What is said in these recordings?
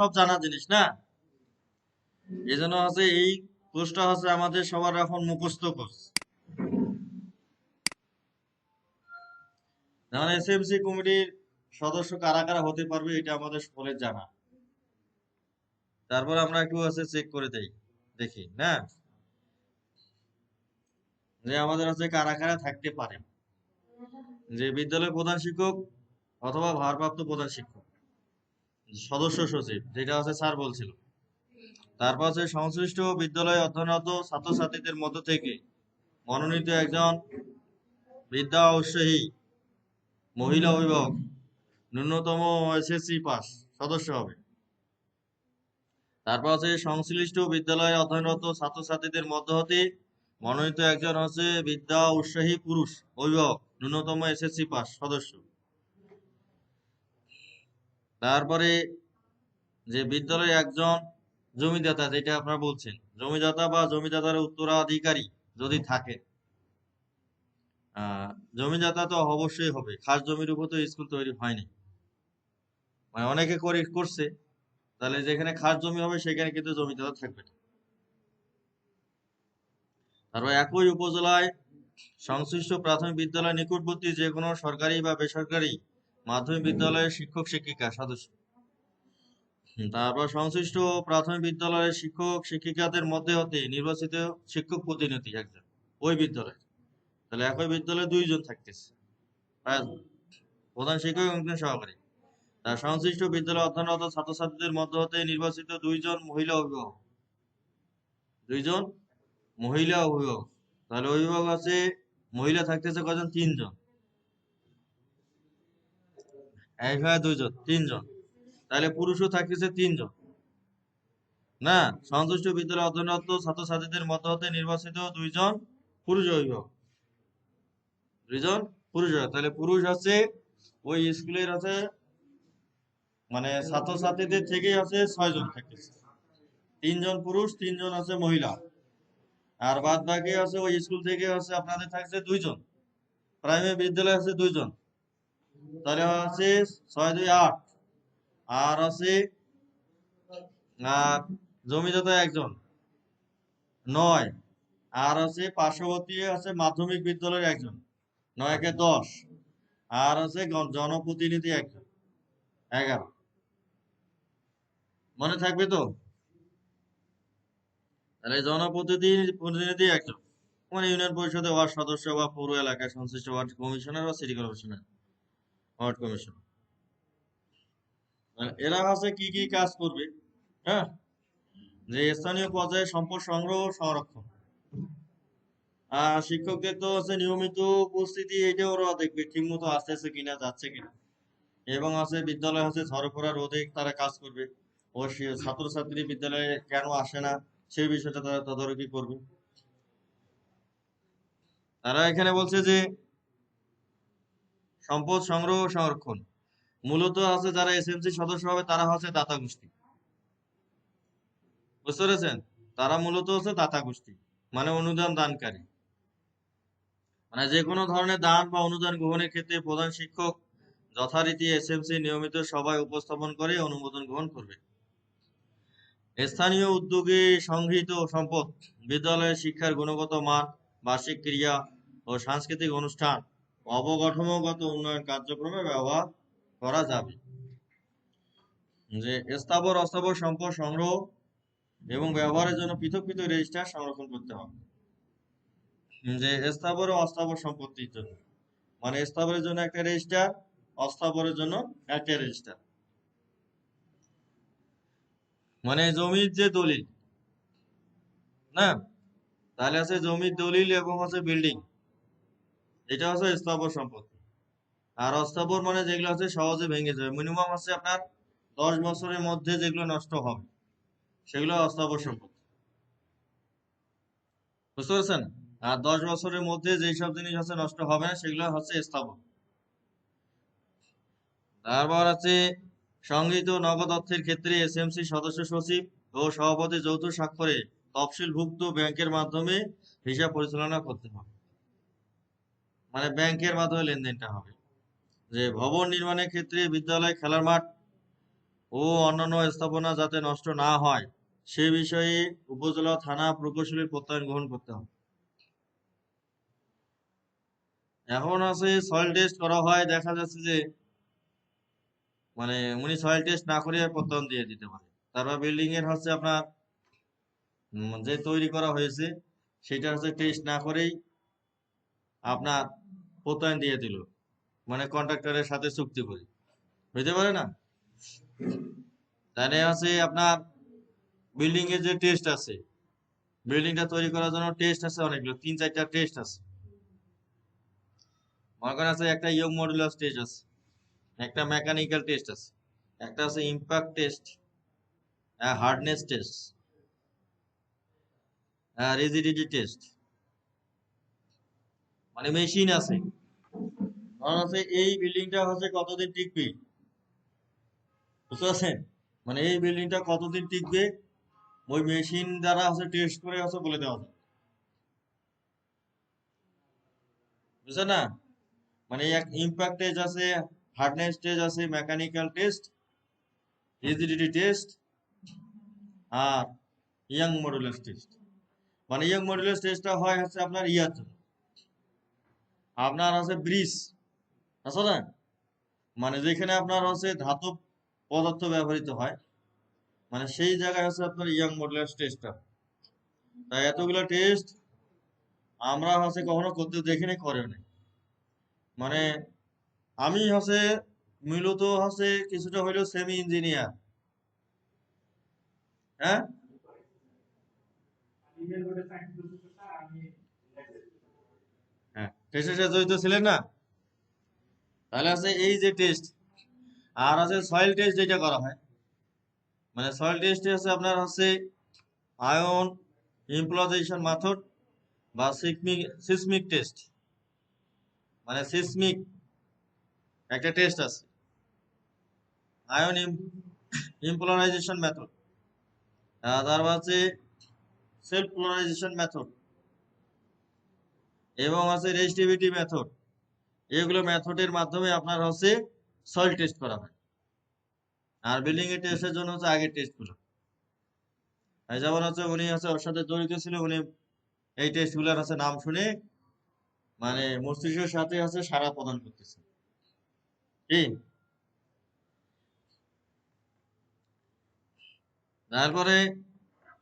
সব জানা জিনিস, না? এই জন্য হচ্ছে এই কোর্সটা হচ্ছে আমাদের সবার এখন মুখস্থ কোর্স। যেমন এসএমসি কমিটির সদস্য কারা কারা হতে পারবে এটা আমাদের সকলের জানা। তারপর আমরা একটু আছে চেক করে দেই, দেখি, না? যে আমাদের হচ্ছে কারা কারা থাকতে পারে। যে বিদ্যালয় প্রধান শিক্ষক অথবা ভারপ্রাপ্ত প্রধান শিক্ষক। সদস্য সচিব, যেটা হচ্ছে স্যার বলছিল। তারপর হচ্ছে সংশ্লিষ্ট বিদ্যালয়ে অধ্যয়নরত ছাত্রছাত্রীদের মধ্য থেকে মনোনীত একজন বিদ্যা উৎসাহী মহিলা অভিভাবক, ন্যূনতম এসএসসি পাস সদস্য হবে। তারপর হচ্ছে সংশ্লিষ্ট বিদ্যালয়ে অধ্যয়নরত ছাত্রছাত্রীদের মধ্য হতে মনোনীত একজন হচ্ছে বিদ্যা উৎসাহী পুরুষ অভিভাবক, ন্যূনতম এসএসসি পাস সদস্য। তারপরে যে বিদ্যালয়ে একজন জমিদাতা, যেটা আপনারা বলছেন, জমিদাতা বা জমিদাতার উত্তরাধিকারী যদি থাকে জমিদাতা তো অবশ্যই হবে, খাস জমির উপর তো স্কুল তৈরি হয়নি। মানে অনেকে করে, করছে, তাহলে যেখানে খাস জমি হবে, সেখানে কিন্তু জমিদাতা থাকবে না। তারপর একই উপজেলায় সংশ্লিষ্ট প্রাথমিক বিদ্যালয় নিকটবর্তী যে কোনো সরকারি বা বেসরকারি মাধ্যমিক বিদ্যালয়ের শিক্ষক, শিক্ষিকা সদস্য তারপর সংশ্লিষ্ট প্রাথমিক বিদ্যালয়ের শিক্ষক, শিক্ষিকাদের মধ্যে হতে নির্বাচিত শিক্ষক প্রতিনিধি একজন, ওই বিদ্যালয়ে তাহলে একই বিদ্যালয়ে দুইজন থাকতেছে। প্রধান শিক্ষক একজন সহকারী। তার সংশ্লিষ্ট বিদ্যালয়ে অধ্যয়নরত ছাত্রছাত্রীদের মধ্য হতে নির্বাচিত দুইজন মহিলা অভিভাবক। দুইজন মহিলা অভিভাবক। তাহলে অভিভাবক আছে, মহিলা থাকতেছে কজন? তিনজন। দুইজন, তিনজন। তাহলে পুরুষও থাকতেছে তিনজন। না, সংশ্লিষ্ট বিদ্যালয়ে অধ্যয়নরত ছাত্রছাত্রীদের মধ্য হতে নির্বাচিত দুইজন পুরুষ অভিভাবক। দুইজন পুরুষ তাহলে পুরুষ ওই স্কুলের মানে ছাত্রছাত্রীদের থেকেই আছে ছয়জন থাকতেছে। তিনজন পুরুষ, তিনজন আছে মহিলা। আর বাদ বাকি আছে ওই স্কুল থেকে আছে, আপনাদের থাকছে দুইজন। প্রাইমারি বিদ্যালয়ে আছে দুইজন। তাহলে আছে ছয়, দুই, আট। আর আছে জমিদাতা একজন, নয়। আর আছে পার্শ্ববর্তী আছে মাধ্যমিক বিদ্যালয়ের একজন নয় একে দশ। আর আছে জনপ্রতিনিধি একজন, এগারো। মনে থাকবে তো? তাহলে জনপ্রতিনিধি প্রতিনিধি একজন। মানে ইউনিয়ন পরিষদে ওয়ার্ড সদস্য বা পৌর এলাকায় সংশ্লিষ্ট ওয়ার্ড কমিশনার বা সিটি কর্পোরেশনের? ওয়ার্ড কমিশন এরা হচ্ছে কি কি কাজ করবে? হ্যাঁ? যে স্থানীয় পর্যায়ে সম্পদ সংগ্রহ সংরক্ষণ। আর শিক্ষকদের তো হচ্ছে নিয়মিত উপস্থিতি এটা ওরা দেখবে ঠিক মতো কিনা, যাচ্ছে কিনা। এবং আছে বিদ্যালয় হচ্ছে ঝড় পড়া রোধে তারা কাজ করবে। ও ছাত্রছাত্রী বিদ্যালয়ে কেন আসে না, সেই বিষয়টা তারা তদারকি করবে। তারা এখানে বলছে যে সম্পদ সংগ্রহ সংরক্ষণ। মূলত আছে যারা এসএমসি সদস্য হবে, তারা হচ্ছে দাতা গোষ্ঠী। বুঝতে পেরেছেন? তারা মূলত হচ্ছে দাতা গোষ্ঠী মানে অনুদান দানকারী। মানে যে কোনো ধরনের দান বা অনুদান গ্রহণের ক্ষেত্রে প্রধান শিক্ষক যথারীতি এসএমসি নিয়মিত সভায় উপস্থাপন করে, অনুমোদন গ্রহণ করবে। স্থানীয় উদ্যোগে সংগৃহীত সম্পদ, বিদ্যালয়ের শিক্ষার গুণগত মান, বার্ষিক ক্রিয়া ও সাংস্কৃতিক অনুষ্ঠান অবকাঠামোগত উন্নয়ন কার্যক্রমে ব্যবহার করা যাবে। যে স্থাবর, অস্থাবর সম্পদ সংগ্রহ এবং ব্যবহারের জন্য পৃথক পৃথক রেজিস্টার সংরক্ষণ করতে হবে। যে স্থাবর অস্থাবর সম্পত্তির জন্য। মানে স্থাবরের জন্য একটা রেজিস্টার অস্থাবরের জন্য একটা রেজিস্টার মানে জমির যে দলিল, না? তাহলে আছে জমির দলিল এবং আছে বিল্ডিং এটা হচ্ছে স্থাবর সম্পত্তি। আর অস্থাবর মানে যেগুলো হচ্ছে সহজে ভেঙে যাবে মিনিমাম আছে আপনার দশ বছরের মধ্যে যেগুলো নষ্ট হবে, সেগুলো অস্থাবর সম্পত্তি। বুঝতে পারছেন? আর দশ বছরের মধ্যে যেই সব জিনিস হচ্ছে নষ্ট হবে না, সেগুলো হচ্ছে স্থাবর। তারপর আছে সংগৃহীত নগদ অর্থের ক্ষেত্রে এস এসএমসি সদস্য সচিব ও সভাপতি যৌথ স্বাক্ষরে তফসিলভুক্ত ব্যাংকের মাধ্যমে হিসাব পরিচালনা করতে হবে। মানে ব্যাংকের মাধ্যমে লেনদেনটা হবে। যে ভবন নির্মাণের ক্ষেত্রে বিদ্যালয়, খেলার মাঠ ও অন্যান্য স্থাপনা যাতে নষ্ট না হয়, সে বিষয়ে উপজেলা, থানা প্রকৌশলীর প্রত্যয়ন গ্রহণ করতে হবে। এখন আছে সয়েল টেস্ট করা হয়, দেখা যাচ্ছে যে মানে উনি সয়েল টেস্ট না করে প্রত্যয়ন দিয়ে দিতে পারে। তারপর বিল্ডিং এর হচ্ছে আপনার যে তৈরি করা হয়েছে, সেটা হচ্ছে টেস্ট না করেই আপনার প্রত্যয়ন দিয়ে দিল। মানে কন্ট্রাক্টরের সাথে চুক্তি করে। বুঝতে পারে না? তাহলে আছে আপনার বিল্ডিং এর যে টেস্ট আছে বিল্ডিংটা তৈরি করার জন্য টেস্ট আছে অনেকগুলো, তিন চারটা টেস্ট আছে। মনে করেন আছে একটা ইয়ং মডুলার টেস্ট আছে, একটা মেকানিক্যাল টেস্ট আছে, একটা আছে impact test hardness test rigidity test মানে মেশিন আছে। হচ্ছে এই বিল্ডিংটা হচ্ছে কতদিন টিকবে? বুঝতে পারছেন? মানে এই বিল্ডিংটা কতদিন টিকবে? ওই মেশিন দ্বারা হচ্ছে টেস্ট করে হচ্ছে বলে দেওয়া যায় বুঝছেন না? মানে এক ইম্প্যাক্ট টেস্ট আছে হার্ডনেস টেস্ট আছে মেকানিক্যাল টেস্ট রিজিডিটি টেস্ট আর ইয়াং মডুলাস টেস্ট মানে ইয়াং মডুলাস টেস্টটা হয় হচ্ছে আপনার ইয়ার জন্য আপনার আছে ব্রিজ আছে না মানে যেখানে আপনার হচ্ছে ধাতব পদার্থ ব্যবহৃত হয় মানে সেই জায়গায় হচ্ছে আপনার ইয়াং মডুলাস টেস্টটা তাই এতগুলো টেস্ট আমরা হচ্ছে কখনো করতে দেখিনি, করেও নাই। মানে আমি হচ্ছে মূলত হচ্ছে কিছুটা হইলেও সেমি ইঞ্জিনিয়ার হ্যাঁ? টেস্টের সাথে জড়িত ছিলেন না? তাহলে আছে এই যে টেস্ট, আর আছে সয়েল টেস্ট যেটা করা হয়। মানে সয়েল টেস্টে আছে আপনার হচ্ছে আয়ন ইমপ্লজাইজেশন মেথড বা সিসমিক সিসমিক টেস্ট মানে সিসমিক একটা টেস্ট আছে। আয়ন ইমপ্লোরাইজেশন মেথড তারপর আছে সেলফ পোলারাইজেশন মেথড এবং আছে রেজিস্টিভিটি মেথড। এগুলো মেথডের মাধ্যমে আপনার হচ্ছে সয়েল টেস্ট করা হয়। আর বিল্ডিং এর টেস্টের জন্য হচ্ছে আগের টেস্টগুলো। যেমন হচ্ছে উনি হচ্ছে ওর সাথে জড়িত ছিল, উনি এই টেস্টগুলোর হচ্ছে নাম শুনে মানে মস্তিষ্কের সাথে হচ্ছে সারা প্রদান করতেছে। কি? তারপরে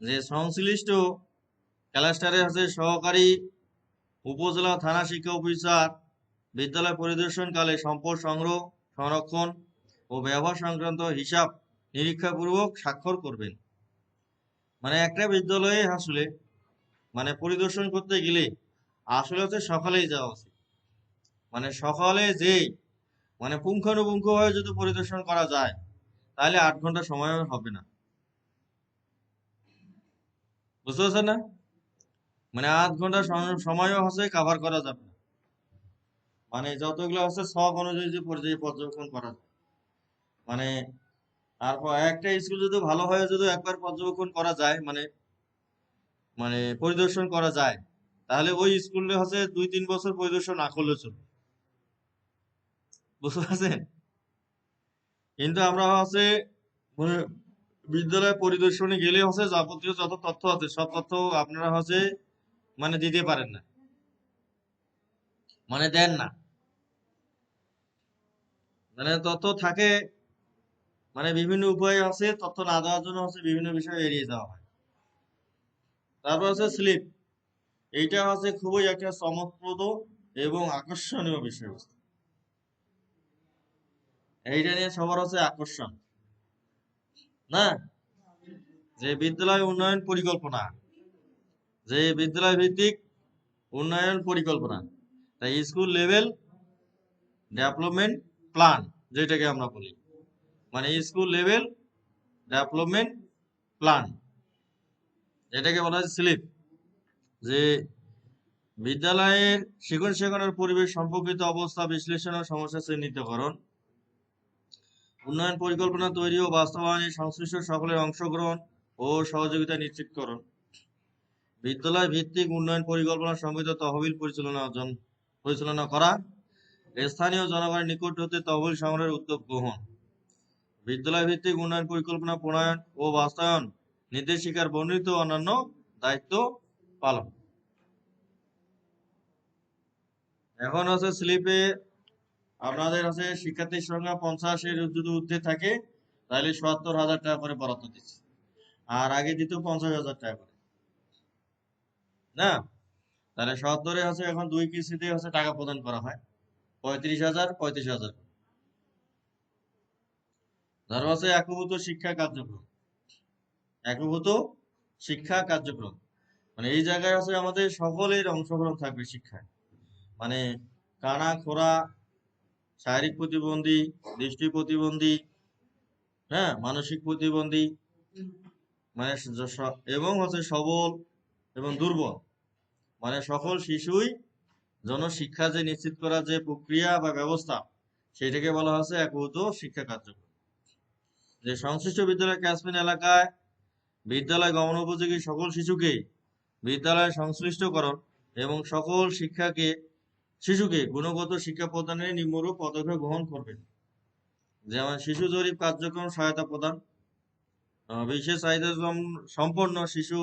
যে সংশ্লিষ্ট ক্লাস্টারে হচ্ছে সহকারী উপজেলা থানা শিক্ষা অফিসার, বিদ্যালয় পরিদর্শনকালে সম্পদ সংগ্রহ, সংরক্ষণ ও ব্যবহার সংক্রান্ত হিসাব নিরীক্ষাপূর্বক স্বাক্ষর করবেন। মানে একটা বিদ্যালয়ে আসলে মানে পরিদর্শন করতে গেলে আসলে হচ্ছে সকালেই যাওয়া উচিত। মানে সকালে যেই মানে পুঙ্খানুপুঙ্খ হয়ে যদি পরিদর্শন করা যায়, তাহলে আট ঘণ্টা সময় হবে না। বুঝতে পারছেন না? মানে আধ ঘণ্টা সময়ও হচ্ছে কাভার করা যাবে মানে যতগুলো হচ্ছে সব অনুযায়ী যে পর্যায়ে পর্যবেক্ষণ করা যায়। মানে আর একটা স্কুল যদি ভালো হয় যদি একবার পর্যবেক্ষণ করা যায় মানে মানে পরিদর্শন করা যায়, তাহলে ওই স্কুলে হচ্ছে দুই তিন বছর পরিদর্শন না করলে চলবে। বুঝতে পারছেন? কিন্তু আমরা হচ্ছে মানে বিদ্যালয় পরিদর্শনে গেলে হচ্ছে যাবতীয় যত তথ্য আছে, সব তথ্য আপনারা হচ্ছে মানে দিতে পারেন না। মানে দেন না। মানে তথ্য থাকে মানে বিভিন্ন উপায় আছে, তথ্য না দেওয়ার জন্য হচ্ছে বিভিন্ন বিষয় এড়িয়ে যাওয়া হয়। তারপর হচ্ছে স্লিপ এইটা হচ্ছে খুবই একটা চমকপ্রদ এবং আকর্ষণীয় বিষয়বস্তু। এইটা নিয়ে সবার হচ্ছে আকর্ষণ। না? যে বিদ্যালয় উন্নয়ন পরিকল্পনা। যে বিদ্যালয় ভিত্তিক উন্নয়ন পরিকল্পনা, তাই স্কুল লেভেল ডেভেলপমেন্ট প্ল্যান, যেটাকে আমরা বলি। মানে স্কুল লেভেল ডেভেলপমেন্ট প্ল্যান, এটাকে বলা হয় স্লিপ। যে বিদ্যালয়ের শিক্ষণ শেখানোর পরিবেশ সম্পর্কিত অবস্থা বিশ্লেষণ ও সমস্যা চিহ্নিতকরণ উন্নয়ন পরিকল্পনা তৈরি ও বাস্তবায়নে সংশ্লিষ্ট সকলের অংশগ্রহণ ও সহযোগিতা নিশ্চিতকরণ। বিদ্যালয় ভিত্তিক উন্নয়ন পরিকল্পনা সংবিত তহবিল পরিচালনা পরিচালনা করা, স্থানীয় জনগণের নিকট হতে তহবিল সংগ্রহের উদ্যোগ গ্রহণ। বিদ্যালয় ভিত্তিক উন্নয়ন পরিকল্পনা প্রণয়ন ও বাস্তবায়ন নির্দেশিকার বর্ণিত অন্যান্য দায়িত্ব পালন। এখন হচ্ছে স্লিপে আপনাদের হচ্ছে শিক্ষার্থীর সংখ্যা পঞ্চাশের যদি ঊর্ধ্বে থাকে, তাহলে সত্তর হাজার টাকা করে বরাদ্দ দিচ্ছে। আর আগে দিত পঞ্চাশ হাজার টাকা করে। না? তাহলে সত্তরে হচ্ছে এখন দুই কিস্তিতে হচ্ছে টাকা প্রদান করা হয়। পঁয়ত্রিশ হাজার পঁয়ত্রিশ হাজার। ধরো হচ্ছে একভূত শিক্ষা কার্যক্রম। একভূত শিক্ষা কার্যক্রম। মানে এই জায়গায় হচ্ছে আমাদের সকলের অংশগ্রহণ থাকবে শিক্ষায়। মানে কানা, খোরা, শারীরিক প্রতিবন্ধী, দৃষ্টি প্রতিবন্ধী হ্যাঁ মানসিক প্রতিবন্ধী মানে এবং হচ্ছে সবল এবং দুর্বল। মানে সকল শিশুই জন শিক্ষা যে নিশ্চিত করার যে প্রক্রিয়া বা ব্যবস্থা সেটাকে বলা হচ্ছে একভূত শিক্ষা কার্যক্রম। যে সংশ্লিষ্ট বিদ্যালয় ক্যাশমেন্ট এলাকায় বিদ্যালয় গমন উপযোগী সকল শিশুকে বিদ্যালয় সংশ্লিষ্টকরণ এবং সকল শিক্ষাকে, শিশুকে গুণগত শিক্ষা প্রদানের নিম্নরূপ পদক্ষেপ গ্রহণ করবেন যেমন শিশু জরিপ কার্যক্রম সহায়তা প্রদান বিশেষ সম্পন্ন শিশু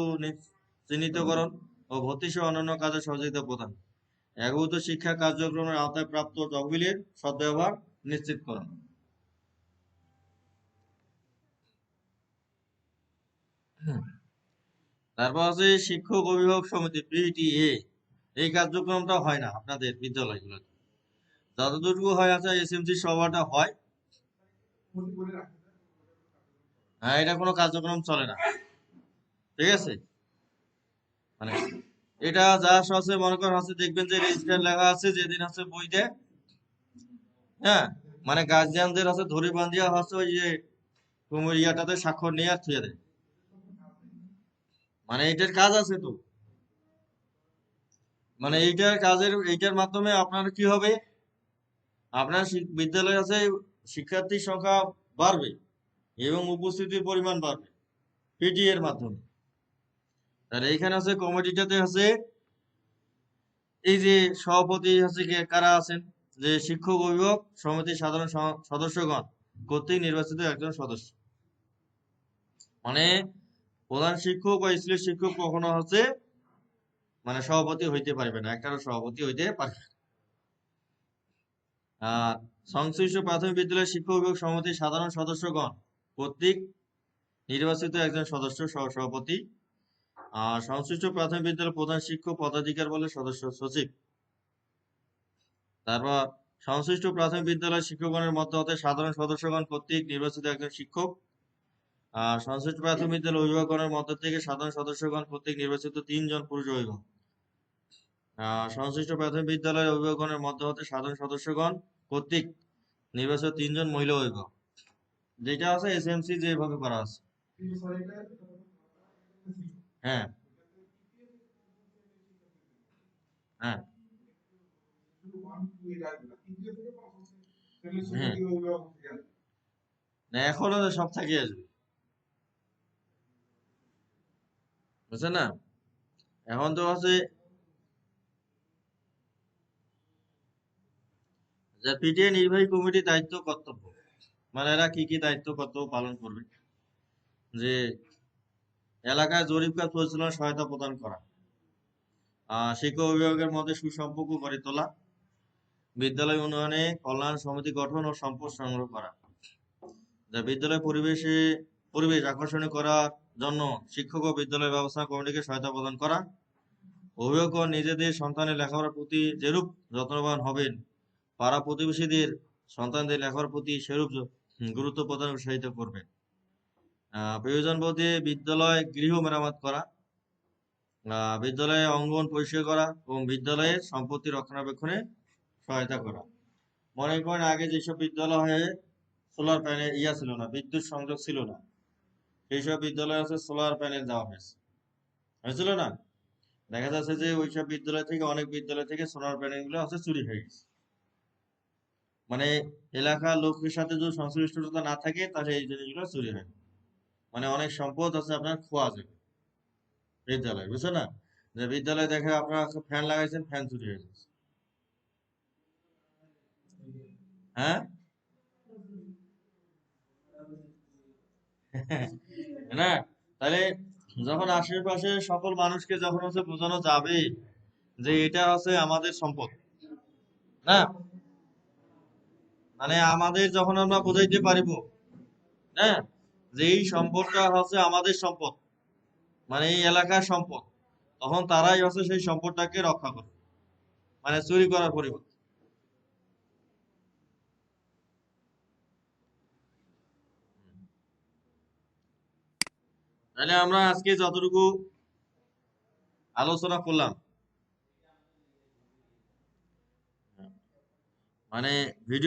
চিহ্নিতকরণ ও ভর্তি সহ অন্যান্য কাজে সহযোগিতা প্রদান। একভূত শিক্ষা কার্যক্রমের আওতায় প্রাপ্ত তহবিলের সদ্ব্যবহার নিশ্চিতকরণ তারপর আছে শিক্ষক অভিভাবক সমিতি, পিটিএ। এই কার্যক্রমটা হয় না আপনাদের বিদ্যালয়গুলোতে। যতটুকু হয় আছে, এসএমসি সভাটা হয়। হ্যাঁ এটা কোনো কার্যক্রম চলে না। ঠিক আছে? মানে এটা যা আছে, মনে করেন হচ্ছে দেখবেন যে রেজিস্টার লেখা আছে যেদিন হচ্ছে বইতে। হ্যাঁ? মানে গার্জিয়ানদের হচ্ছে ধরে বান্ধিয়া হচ্ছে ওই যে কুমির ইয়াটাতে স্বাক্ষর নিয়ে আর থুয়ে দেয় মানে এইটার কাজ আছে তো। মানে এইটার কাজের, এইটার মাধ্যমে আপনার কি হবে? আপনার বিদ্যালয়ে আছে শিক্ষার্থীর সংখ্যা বাড়বে এবং উপস্থিতির পরিমাণ বাড়বে পিটি এর মাধ্যমে। তাহলে এইখানে আছে কমিটিটাতে আছে এই যে সভাপতি হচ্ছে কারা আছেন? যে শিক্ষক, অভিভাবক সমিতির সাধারণ সদস্যগণ কর্তৃক নির্বাচিত একজন সদস্য। মানে প্রধান শিক্ষক বা স্কুলের শিক্ষক কখনো হচ্ছে মানে সভাপতি হইতে পারবে না, একটারও সভাপতি হইতে পারবে আর সংশ্লিষ্ট প্রাথমিক বিদ্যালয়ের শিক্ষক, অভিভাবক সমিতির সাধারণ সদস্যগণ কর্তৃক নির্বাচিত একজন সদস্য, সহ, সভাপতি আর সংশ্লিষ্ট প্রাথমিক বিদ্যালয়ের প্রধান শিক্ষক, পদাধিকার বলে সদস্য, সচিব। তারপর সংশ্লিষ্ট প্রাথমিক বিদ্যালয়ের শিক্ষকগণের মধ্যে হতে সাধারণ সদস্যগণ কর্তৃক নির্বাচিত একজন শিক্ষক আর সংশ্লিষ্ট প্রাথমিক বিদ্যালয় অভিভাবকগণের মধ্য থেকে সাধারণ সদস্যগণ কর্তৃক নির্বাচিত তিনজন পুরুষ অভিভাবক। সংশ্লিষ্ট প্রাথমিক বিদ্যালয়ের অভিভাবকগণের মধ্য হতে সাধারণ সদস্যগণ কর্তৃক নির্বাচিত তিনজন মহিলা অভিভাবক। যেটা আছে এসএমসি যেভাবে করা আছে। হ্যাঁ। হ্যাঁ। না, এখনও তো সব থাকি না? এখন তো আছে যে পিটিএ নির্বাহী কমিটির দায়িত্ব কর্তব্য। মানে এরা কি কি দায়িত্ব কর্তব্য পালন করবে? যে এলাকায় জরিপ কাজ পরিচালনা সহায়তা প্রদান করা। আহ শিক্ষক অভিভাবকের মধ্যে সুসম্পর্ক গড়ে তোলা, বিদ্যালয় উন্নয়নে কল্যাণ সমিতি গঠন ও সম্পদ সংগ্রহ করা। যা বিদ্যালয় পরিবেশে, পরিবেশ আকর্ষণীয় করার জন্য শিক্ষক ও বিদ্যালয় ব্যবস্থা কমিটিকে সহায়তা প্রদান করা। অভিভাবক নিজেদের সন্তানের লেখাপড়ার প্রতি যেরূপ যত্নবান হবেন, পাড়া প্রতিবেশীদের সন্তানদের লেখাপড়ার প্রতি সেরূপ গুরুত্ব প্রদান উৎসাহিত করবেন। প্রয়োজন বোধে বিদ্যালয় গৃহ মেরামত করা বিদ্যালয়ে অঙ্গন পরিষ্কার করা এবং বিদ্যালয়ের সম্পত্তি রক্ষণাবেক্ষণে সহায়তা করা। মনে করেন আগে যেসব বিদ্যালয়ে সোলার প্যানেল ইয়া ছিল না, বিদ্যুৎ সংযোগ ছিল না, সেইসব বিদ্যালয়ে আছে সোলার প্যানেল দেওয়া হয়েছে। হয়েছিল না? দেখা যাচ্ছে যে ওইসব বিদ্যালয় থেকে অনেক বিদ্যালয় থেকে সোলার প্যানেলগুলো আছে চুরি হয়ে গেছে। মানে এলাকার লোকের সাথে যদি সংশ্লিষ্টতা না থাকে, তাহলে এই জিনিসগুলো চুরি হয়। মানে অনেক সম্পদ আছে আপনার, খোয়া যাবে। বিদ্যালয় বুঝছ না? যে বিদ্যালয়ে দেখে আপনারা ফ্যান লাগাইছেন, ফ্যান চুরি হয়ে যাচ্ছে হ্যাঁ? না, তাহলে যখন আশেপাশে সকল মানুষকে যখন হচ্ছে বোঝানো যাবে যে এটা হচ্ছে আমাদের সম্পদ, না? মানে আমাদের যখন আমরা বোঝাইতে পারিব হ্যাঁ? যে এই সম্পদটা হচ্ছে আমাদের সম্পদ মানে এই এলাকার সম্পদ, তখন তারাই হচ্ছে সেই সম্পদটাকে রক্ষা করবে মানে চুরি করার পরিবর্তে। তাহলে আমরা আজকে যতটুকু আলোচনা করলাম মানে ভিডিও